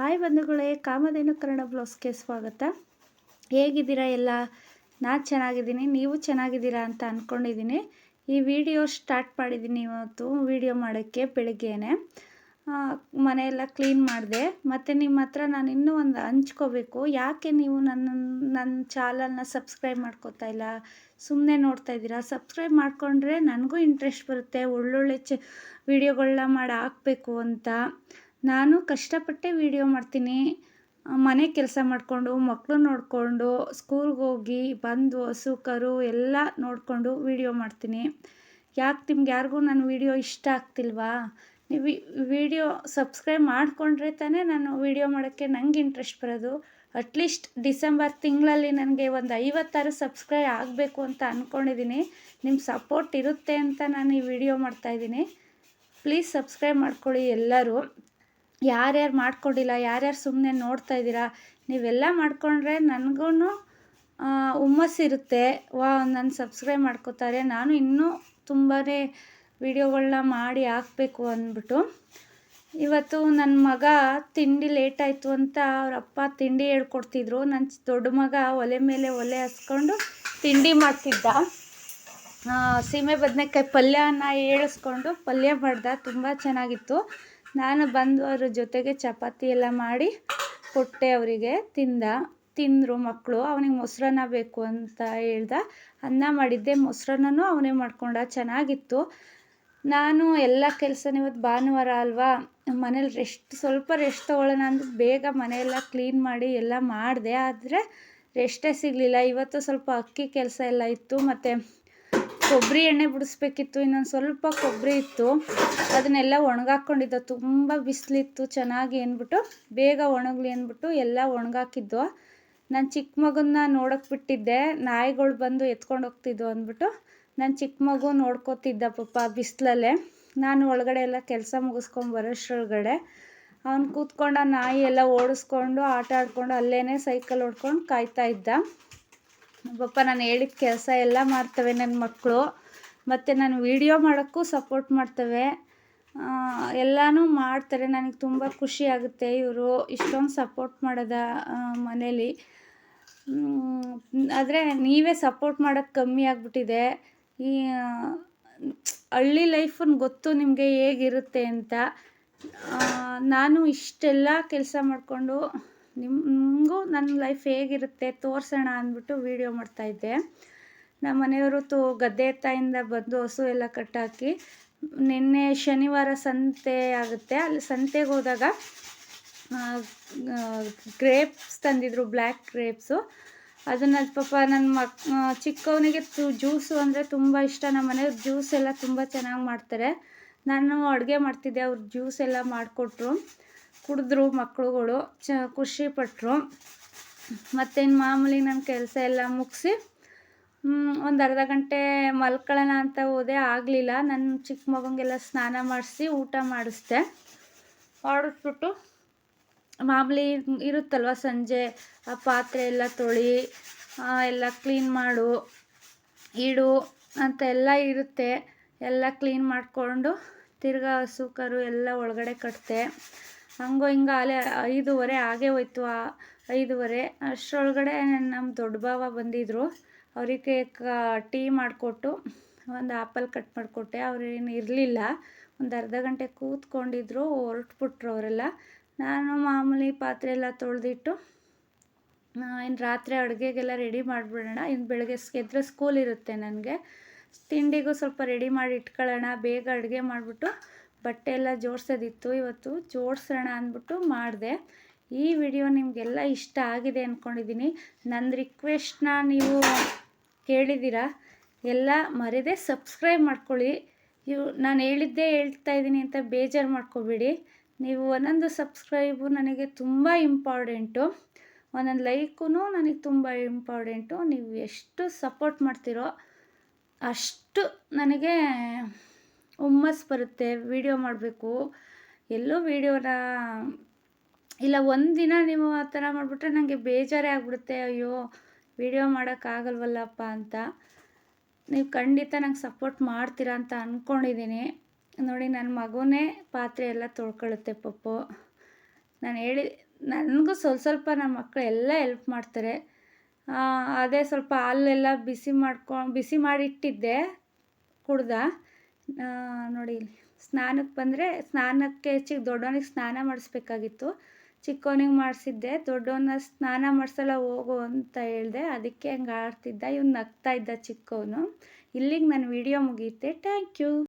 Hi ಬಂಧುಗಳೇ ಕಾಮಧೇನು ಕನ್ನಡ ಬ್ಲೌಸ್ಗೆ ಸ್ವಾಗತ. ಹೇಗಿದ್ದೀರಾ ಎಲ್ಲ? ನಾನು ಚೆನ್ನಾಗಿದ್ದೀನಿ, ನೀವು ಚೆನ್ನಾಗಿದ್ದೀರಾ ಅಂತ ಅಂದ್ಕೊಂಡಿದ್ದೀನಿ ಈ ವಿಡಿಯೋ ಸ್ಟಾರ್ಟ್ ಮಾಡಿದ್ದೀನಿ ಇವತ್ತು, ವಿಡಿಯೋ ಮಾಡೋಕ್ಕೆ ಬೆಳಿಗ್ಗೆನೆ. ಮನೆಯೆಲ್ಲ ಕ್ಲೀನ್ ಮಾಡಿದೆ. ಮತ್ತು ನಿಮ್ಮ ಹತ್ರ ನಾನು ಇನ್ನೂ ಒಂದು ಹಂಚ್ಕೋಬೇಕು. ಯಾಕೆ ನೀವು ನನ್ನ ನನ್ನ ಚಾನಲ್ನ ಸಬ್ಸ್ಕ್ರೈಬ್ ಮಾಡ್ಕೋತಾ ಇಲ್ಲ? ಸುಮ್ಮನೆ ನೋಡ್ತಾ ಇದ್ದೀರಾ? ಸಬ್ಸ್ಕ್ರೈಬ್ ಮಾಡಿಕೊಂಡ್ರೆ ನನಗೂ ಇಂಟ್ರೆಸ್ಟ್ ಬರುತ್ತೆ. ಒಳ್ಳೊಳ್ಳೆ ಚ ವಿಡಿಯೋಗಳನ್ನ ಮಾಡಿ ಹಾಕಬೇಕು ಅಂತ. ನಾನು ಕಷ್ಟಪಟ್ಟೆ ವಿಡಿಯೋ ಮಾಡ್ತೀನಿ. ಮನೆ ಕೆಲಸ ಮಾಡಿಕೊಂಡು ಮಕ್ಕಳು ನೋಡಿಕೊಂಡು ಸ್ಕೂಲ್ಗೆ ಹೋಗಿ ಬಂದು ಹಸು ಕರು ಎಲ್ಲ ನೋಡಿಕೊಂಡು ವೀಡಿಯೋ ಮಾಡ್ತೀನಿ. ಯಾಕೆ ನಿಮ್ಗೆ ಯಾರಿಗೂ ನನ್ನ ವಿಡಿಯೋ ಇಷ್ಟ ಆಗ್ತಿಲ್ವಾ? ನೀವು ವಿಡಿಯೋ ಸಬ್ಸ್ಕ್ರೈಬ್ ಮಾಡಿಕೊಂಡ್ರೆ ತಾನೇ ನಾನು ವೀಡಿಯೋ ಮಾಡೋಕ್ಕೆ ನಂಗೆ ಇಂಟ್ರೆಸ್ಟ್ ಬರೋದು. ಅಟ್ಲೀಸ್ಟ್ ಡಿಸೆಂಬರ್ ತಿಂಗಳಲ್ಲಿ ನನಗೆ ಒಂದು ಐವತ್ತಾರು ಸಬ್ಸ್ಕ್ರೈಬ್ ಆಗಬೇಕು ಅಂತ ಅಂದ್ಕೊಂಡಿದ್ದೀನಿ ನಿಮ್ಮ ಸಪೋರ್ಟ್ ಇರುತ್ತೆ ಅಂತ ನಾನು ಈ ವಿಡಿಯೋ ಮಾಡ್ತಾಯಿದ್ದೀನಿ ಪ್ಲೀಸ್ ಸಬ್ಸ್ಕ್ರೈಬ್ ಮಾಡ್ಕೊಳ್ಳಿ ಎಲ್ಲರೂ. ಯಾರ್ಯಾರು ಮಾಡ್ಕೊಂಡಿಲ್ಲ, ಯಾರ್ಯಾರು ಸುಮ್ಮನೆ ನೋಡ್ತಾ ಇದ್ದೀರಾ, ನೀವೆಲ್ಲ ಮಾಡಿಕೊಂಡ್ರೆ ನನಗೂ ಹುಮ್ಮಸ್ಸಿರುತ್ತೆ ವಾ ನನ್ನ ಸಬ್ಸ್ಕ್ರೈಬ್ ಮಾಡ್ಕೋತಾರೆ. ನಾನು ಇನ್ನೂ ತುಂಬಾ ವಿಡಿಯೋಗಳನ್ನ ಮಾಡಿ ಹಾಕಬೇಕು ಅಂದ್ಬಿಟ್ಟು. ಇವತ್ತು ನನ್ನ ಮಗ ತಿಂಡಿ ಲೇಟ್ ಆಯಿತು ಅಂತ ಅವ್ರ ಅಪ್ಪ ತಿಂಡಿ ಹೇಳ್ಕೊಡ್ತಿದ್ರು. ನನ್ನ ದೊಡ್ಡ ಮಗ ಒಲೆ ಮೇಲೆ ಒಲೆ ಹಸ್ಕೊಂಡು ತಿಂಡಿ ಮಾಡ್ತಿದ್ದ. ಸೀಮೆ ಬದನೆಕಾಯಿ ಪಲ್ಯನ ಏಳಿಸ್ಕೊಂಡು ಪಲ್ಯ ಮಾಡ್ದ. ತುಂಬ ಚೆನ್ನಾಗಿತ್ತು. ನಾನು ಬಂದು ಅವ್ರ ಜೊತೆಗೆ ಚಪಾತಿ ಎಲ್ಲ ಮಾಡಿ ಕೊಟ್ಟೆ ಅವರಿಗೆ. ತಿಂದ, ತಿಂದರು ಮಕ್ಕಳು ಅವನಿಗೆ ಮೊಸರನ್ನ ಬೇಕು ಅಂತ ಹೇಳ್ದ. ಅನ್ನ ಮಾಡಿದ್ದೆ ಮೊಸರನ್ನೂ ಅವನೇ ಮಾಡ್ಕೊಂಡ. ಚೆನ್ನಾಗಿತ್ತು. ನಾನು ಎಲ್ಲ ಕೆಲಸನ ಇವತ್ತು ಭಾನುವಾರ ಅಲ್ವಾ, ಮನೇಲಿ ರೆಸ್ಟ್ ಸ್ವಲ್ಪ ರೆಸ್ಟ್ ತೊಗೊಳ್ಳೋಣ ಅಂದ್ರೆ ಬೇಗ ಮನೆಯೆಲ್ಲ ಕ್ಲೀನ್ ಮಾಡಿ ಎಲ್ಲ ಮಾಡಿದೆ. ಆದರೆ ರೆಸ್ಟೇ ಸಿಗಲಿಲ್ಲ. ಇವತ್ತು ಸ್ವಲ್ಪ ಅಕ್ಕಿ ಕೆಲಸ ಎಲ್ಲ ಇತ್ತು. ಮತ್ತು ಕೊಬ್ಬರಿ ಎಣ್ಣೆ ಬಿಡಿಸ್ಬೇಕಿತ್ತು, ಇನ್ನೊಂದು ಸ್ವಲ್ಪ ಕೊಬ್ಬರಿ ಇತ್ತು. ಅದನ್ನೆಲ್ಲ ಒಣಗಾಕ್ಕೊಂಡಿದ್ದ ತುಂಬ ಬಿಸಿಲಿತ್ತು, ಚೆನ್ನಾಗಿ ಅಂದ್ಬಿಟ್ಟು ಬೇಗ ಒಣಗಲಿ ಅಂದ್ಬಿಟ್ಟು ಎಲ್ಲ ಒಣಗಾಕಿದ್ದು. ನಾನು ಚಿಕ್ಕ ಮಗನ್ನ ನೋಡೋಕೆ ಬಿಟ್ಟಿದ್ದೆ, ನಾಯಿಗಳು ಬಂದು ಎತ್ಕೊಂಡು ಹೋಗ್ತಿದ್ವು ಅಂದ್ಬಿಟ್ಟು ನನ್ನ ಚಿಕ್ಕ ಮಗು ನೋಡ್ಕೋತಿದ್ದ ಪಾಪ ಬಿಸಿಲಲ್ಲೇ. ನಾನು ಒಳಗಡೆ ಎಲ್ಲ ಕೆಲಸ ಮುಗಿಸ್ಕೊಂಡು ಬರೋಷ್ರೊಳಗಡೆ ಅವ್ನು ಕೂತ್ಕೊಂಡು ಆ ನಾಯಿ ಎಲ್ಲ ಓಡಿಸ್ಕೊಂಡು, ಆಟ ಆಡ್ಕೊಂಡು ಅಲ್ಲೇ ಸೈಕಲ್ ಹೊಡ್ಕೊಂಡು ಕಾಯ್ತಾ ಇದ್ದ. ಪಾಪ ನಾನು ಹೇಳಿದ ಕೆಲಸ ಎಲ್ಲ ಮಾಡ್ತವೆ ನನ್ನ ಮಕ್ಕಳು. ಮತ್ತು ನಾನು ವೀಡಿಯೋ ಮಾಡೋಕ್ಕೂ ಸಪೋರ್ಟ್ ಮಾಡ್ತವೆ. ಎಲ್ಲನೂ ಮಾಡ್ತಾರೆ. ನನಗೆ ತುಂಬ ಖುಷಿ ಆಗುತ್ತೆ ಇವರು. ಇಷ್ಟೊಂದು ಸಪೋರ್ಟ್ ಮಾಡೋದ ಮನೇಲಿ. ಆದರೆ ನೀವೇ ಸಪೋರ್ಟ್ ಮಾಡೋಕ್ಕೆ ಕಮ್ಮಿ ಆಗಿಬಿಟ್ಟಿದೆ. ಈ ಹಳ್ಳಿ ಲೈಫನ್ನು ಗೊತ್ತು ನಿಮಗೆ ಹೇಗಿರುತ್ತೆ ಅಂತ. ನಾನು ಇಷ್ಟೆಲ್ಲ ಕೆಲಸ ಮಾಡಿಕೊಂಡು ನಿಮಗೂ ನನ್ನ ಲೈಫ್ ಹೇಗಿರುತ್ತೆ ತೋರಿಸೋಣ ಅಂದ್ಬಿಟ್ಟು ವೀಡಿಯೋ ಮಾಡ್ತಾಯಿದ್ದೆ ನಮ್ಮ ಮನೆಯವರು ತು ಗದ್ದೆ ತಾಯಿಂದ ಬಂದು ಹಸು ಎಲ್ಲ ಕಟ್ಟಾಕಿ, ನಿನ್ನೆ ಶನಿವಾರ ಸಂತೆ ಆಗುತ್ತೆ. ಅಲ್ಲಿ ಸಂತೆಗೆ ಹೋದಾಗ ಗ್ರೇಪ್ಸ್ ತಂದಿದ್ರು ಬ್ಲ್ಯಾಕ್ ಗ್ರೇಪ್ಸು ಅದನ್ನು ಪಾಪ ನನ್ನ ಮಕ್ ಚಿಕ್ಕವನಿಗೆ ತು ಜ್ಯೂಸು ಅಂದರೆ ತುಂಬ ಇಷ್ಟ. ನಮ್ಮ ಮನೆಯವ್ರು ಜ್ಯೂಸ್ ಎಲ್ಲ ತುಂಬ ಚೆನ್ನಾಗಿ ಮಾಡ್ತಾರೆ. ನಾನು ಅಡುಗೆ ಮಾಡ್ತಿದ್ದೆ, ಅವ್ರು ಜ್ಯೂಸ್ ಎಲ್ಲ ಮಾಡಿಕೊಟ್ರು. ಕುಡಿದ್ರು ಮಕ್ಕಳುಗಳು ಚ ಖುಷಿಪಟ್ಟರು ಮತ್ತೇನು ಮಾಮೂಲಿ ನನ್ನ ಕೆಲಸ ಎಲ್ಲ ಮುಗಿಸಿ ಒಂದು ಅರ್ಧ ಗಂಟೆ ಮಲ್ಕೊಳ್ಳೋಣ ಅಂತ ಹೋದೆ, ಆಗಲಿಲ್ಲ. ನನ್ನ ಚಿಕ್ಕ ಮಗನಿಗೆಲ್ಲ ಸ್ನಾನ ಮಾಡಿಸಿ, ಊಟ ಮಾಡಿಸ್ದೆ. ಮಾಡಿಸ್ಬಿಟ್ಟು ಮಾಮೂಲಿ ಇರುತ್ತಲ್ವ ಸಂಜೆ, ಆ ಪಾತ್ರೆ ಎಲ್ಲ ತೊಳಿ ಎಲ್ಲ ಕ್ಲೀನ್ ಮಾಡು, ಇಡು ಅಂತ ಎಲ್ಲ ಇರುತ್ತೆ. ಎಲ್ಲ ಕ್ಲೀನ್ ಮಾಡಿಕೊಂಡು ತಿರ್ಗಾ ಹಸು, ಕರು ಎಲ್ಲ ಒಳಗಡೆ ಕಟ್ತೆ ಹಂಗೋ ಹಿಂಗೆ ಅಲ್ಲೇ ಐದೂವರೆ ಆಗೇ ಹೋಯ್ತು. ಆ ಐದೂವರೆ ಅಷ್ಟರೊಳಗಡೆ ನಮ್ಮ ದೊಡ್ಡ ಭಾವ ಬಂದಿದ್ದರು ಅವರಿಗೆ ಟೀ ಮಾಡಿಕೊಟ್ಟು, ಒಂದು ಆಪಲ್ ಕಟ್ ಮಾಡಿಕೊಟ್ಟೆ. ಅವ್ರೇನು ಇರಲಿಲ್ಲ. ಒಂದು ಅರ್ಧ ಗಂಟೆ ಕೂತ್ಕೊಂಡಿದ್ರು, ಹೊರಟ್ಬಿಟ್ರು ಅವರೆಲ್ಲ. ನಾನು ಮಾಮೂಲಿ ಪಾತ್ರೆ ಎಲ್ಲ ತೊಳೆದಿಟ್ಟು ಇನ್ನು ರಾತ್ರಿ ಅಡುಗೆಗೆಲ್ಲ ರೆಡಿ ಮಾಡಿಬಿಡೋಣ. ಇನ್ನು ಬೆಳಗ್ಗೆ ಎದ್ದರೆ ಸ್ಕೂಲ್ ಇರುತ್ತೆ ನನಗೆ. ತಿಂಡಿಗೂ ಸ್ವಲ್ಪ ರೆಡಿ ಮಾಡಿ ಇಟ್ಕೊಳ್ಳೋಣ. ಬೇಗ ಅಡುಗೆ ಮಾಡಿಬಿಟ್ಟು ಬಟ್ಟೆ ಎಲ್ಲ ಜೋಡಿಸೋದಿತ್ತು, ಇವತ್ತು ಜೋಡಿಸೋಣ ಅಂದ್ಬಿಟ್ಟು ಮಾಡಿದೆ. ಈ ವಿಡಿಯೋ ನಿಮಗೆಲ್ಲ ಇಷ್ಟ ಆಗಿದೆ ಅಂದ್ಕೊಂಡಿದ್ದೀನಿ ನನ್ನ ರಿಕ್ವೆಸ್ಟ್ನ ನೀವು ಕೇಳಿದ್ದೀರಾ ಎಲ್ಲ ಮರೆದೇ ಸಬ್ಸ್ಕ್ರೈಬ್ ಮಾಡ್ಕೊಳ್ಳಿ. ಇವು ನಾನು ಹೇಳಿದ್ದೇ ಹೇಳ್ತಾ ಇದ್ದೀನಿ ಅಂತ ಬೇಜಾರು ಮಾಡ್ಕೋಬೇಡಿ. ನೀವು ಒಂದೊಂದು ಸಬ್ಸ್ಕ್ರೈಬು ನನಗೆ ತುಂಬ ಇಂಪಾರ್ಟೆಂಟು ಒಂದೊಂದು ಲೈಕೂ ನನಗೆ ತುಂಬ ಇಂಪಾರ್ಟೆಂಟು ನೀವು ಎಷ್ಟು ಸಪೋರ್ಟ್ ಮಾಡ್ತೀರೋ ಅಷ್ಟು ನನಗೆ ಹುಮ್ಮಸ್ಸು ಬರುತ್ತೆ, ವೀಡಿಯೋ ಮಾಡಬೇಕು. ಎಲ್ಲೋ ವೀಡಿಯೋನ, ಇಲ್ಲ ಒಂದು ದಿನ ನೀವು ಆ ಥರ ಮಾಡಿಬಿಟ್ರೆ ನನಗೆ ಬೇಜಾರೇ ಆಗಿಬಿಡುತ್ತೆ, ಅಯ್ಯೋ, ವೀಡಿಯೋ ಮಾಡೋಕ್ಕಾಗಲ್ವಲ್ಲಪ್ಪ ಅಂತ. ನೀವು ಖಂಡಿತ ನಂಗೆ ಸಪೋರ್ಟ್ ಮಾಡ್ತೀರಾ ಅಂತ ಅಂದ್ಕೊಂಡಿದ್ದೀನಿ ನೋಡಿ ನನ್ನ ಮಗುನೇ ಪಾತ್ರೆ ಎಲ್ಲ ತೊಳ್ಕೊಳ್ಳುತ್ತೆ ಪಪ್ಪು. ನಾನು ಹೇಳಿ, ನನಗೂ ಸ್ವಲ್ಪ ಸ್ವಲ್ಪ ನಮ್ಮ ಮಕ್ಕಳು ಎಲ್ಲ ಹೆಲ್ಪ್ ಮಾಡ್ತಾರೆ. ಅದೇ ಸ್ವಲ್ಪ ಹಾಲೆಲ್ಲ ಬಿಸಿ ಮಾಡ್ಕೊ, ಬಿಸಿ ಮಾಡಿಟ್ಟಿದ್ದೆ, ಕುಡ್ದ. ನೋಡಿ ಸ್ನಾನಕ್ಕೆ ಬಂದರೆ ಸ್ನಾನಕ್ಕೆ ಚಿಕ್ಕ ದೊಡ್ಡವನಿಗೆ ಸ್ನಾನ ಮಾಡಿಸ್ಬೇಕಾಗಿತ್ತು. ಚಿಕ್ಕವನಿಗೆ ಮಾಡಿಸಿದ್ದೆ. ದೊಡ್ಡವನ ಸ್ನಾನ ಮಾಡಿಸಲ್ಲ ಹೋಗು ಅಂತ ಹೇಳಿದೆ. ಅದಕ್ಕೆ ಹಂಗೆ ಆಡ್ತಿದ್ದ. ಇವ್ನು ನಗ್ತಾ ಇದ್ದ ಚಿಕ್ಕವನು ಇಲ್ಲಿಗೆ ನನ್ನ ವಿಡಿಯೋ ಮುಗಿಯುತ್ತೆ ಥ್ಯಾಂಕ್ ಯು